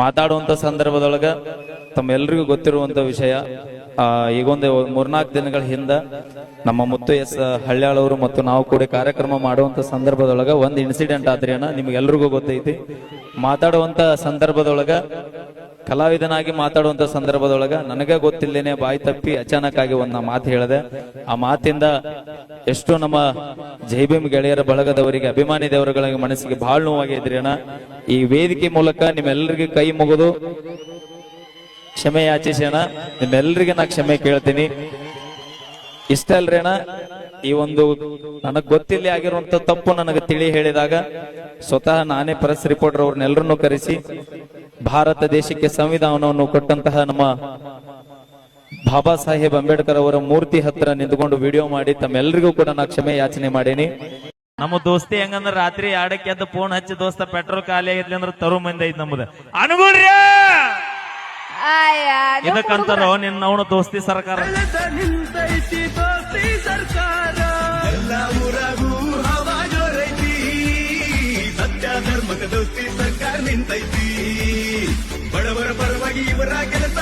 ಮಾತಾಡುವಂತ ಸಂದರ್ಭದೊಳಗ ತಮ್ಮೆಲ್ಲರಿಗೂ ಗೊತ್ತಿರುವಂತ ವಿಷಯ ಈಗೊಂದು ಮೂರ್ನಾಲ್ಕು ದಿನಗಳ ಹಿಂದ ನಮ್ಮ ಮುತ್ತು ಎಸ್ ಹಳ್ಯಾಳವರು ಮತ್ತು ನಾವು ಕೂಡ ಕಾರ್ಯಕ್ರಮ ಮಾಡುವಂತ ಸಂದರ್ಭದೊಳಗ ಒಂದು ಇನ್ಸಿಡೆಂಟ್ ಆದ್ರೇನ ನಿಮ್ಗೆಲ್ರಿಗೂ ಗೊತ್ತೈತಿ. ಮಾತಾಡುವಂತ ಸಂದರ್ಭದೊಳಗ ಕಲಾವಿದನಾಗಿ ಮಾತಾಡುವಂತ ಸಂದರ್ಭದೊಳಗ ನನಗೆ ಗೊತ್ತಿಲ್ಲೇನೆ ಬಾಯಿ ತಪ್ಪಿ ಅಚಾನಕ್ ಆಗಿ ಒಂದ್ ಮಾತು ಹೇಳಿದೆ. ಆ ಮಾತಿಂದ ಎಷ್ಟು ನಮ್ಮ ಜೈಬಿಮ್ ಗೆಳೆಯರ ಬಳಗದವರಿಗೆ, ಅಭಿಮಾನಿ ದೇವರುಗಳಿಗೆ ಮನಸ್ಸಿಗೆ ಬಹಳ ನೋವಾಗಿದ್ರಿ ಅಣ್ಣ. ಈ ವೇದಿಕೆ ಮೂಲಕ ನಿಮ್ಮೆಲ್ಲರಿಗೆ ಕೈ ಮುಗಿದು ಕ್ಷಮೆ ಯಾಚಿಸೋಣ ನಿಮ್ಮೆಲ್ಲರಿಗೆ ನಾ ಕ್ಷಮೆ ಕೇಳ್ತೀನಿ. ಇಷ್ಟ ಅಲ್ರಿ ಅಣ್ಣ, ಈ ಒಂದು ನನಗ್ ಗೊತ್ತಿಲ್ಲ ಆಗಿರುವಂತ ತಪ್ಪು ನನಗೆ ತಿಳಿ ಹೇಳಿದಾಗ ಸ್ವತಃ ನಾನೇ ಪ್ರೆಸ್ ರಿಪೋರ್ಟರ್ ಅವ್ರನ್ನೆಲ್ಲರನ್ನೂ ಕರೆಸಿ ಭಾರತ ದೇಶಕ್ಕೆ ಸಂವಿಧಾನವನ್ನು ಕೊಟ್ಟಂತಹ ನಮ್ಮ ಬಾಬಾ ಸಾಹೇಬ್ ಅಂಬೇಡ್ಕರ್ ಅವರ ಮೂರ್ತಿ ಹತ್ರ ನಿಂತ್ಕೊಂಡು ವಿಡಿಯೋ ಮಾಡಿ ತಮ್ಮೆಲ್ಲರಿಗೂ ಕೂಡ ನಾ ಕ್ಷಮೆ ಯಾಚನೆ ಮಾಡೇನಿ. ನಮ್ಮ ದೋಸ್ತಿ ಹೆಂಗಂದ್ರ ರಾತ್ರಿ ಆಡಕ್ಕೆ ಎದ್ದು ಫೋನ್ ಹಚ್ಚಿ ದೋಸ್ತ ಪೆಟ್ರೋಲ್ ಖಾಲಿ ಆಗಿದ್ಲಿ ಅಂದ್ರ ತರು ಮಂದಿ ಐತ್ ನಮ್ದು. ಅನುಗುಣ್ರಿ! ಆಯ ಇದಕ್ಕಂತಾರೋ ನಿನ್ನ ಅವನು ದೋಸ್ತಿ ಸರ್ಕಾರ. ನಿಂತೈತಿ. ಬಡವರ ಪರವಾಗಿ ಇವರ ಕೆಲಸ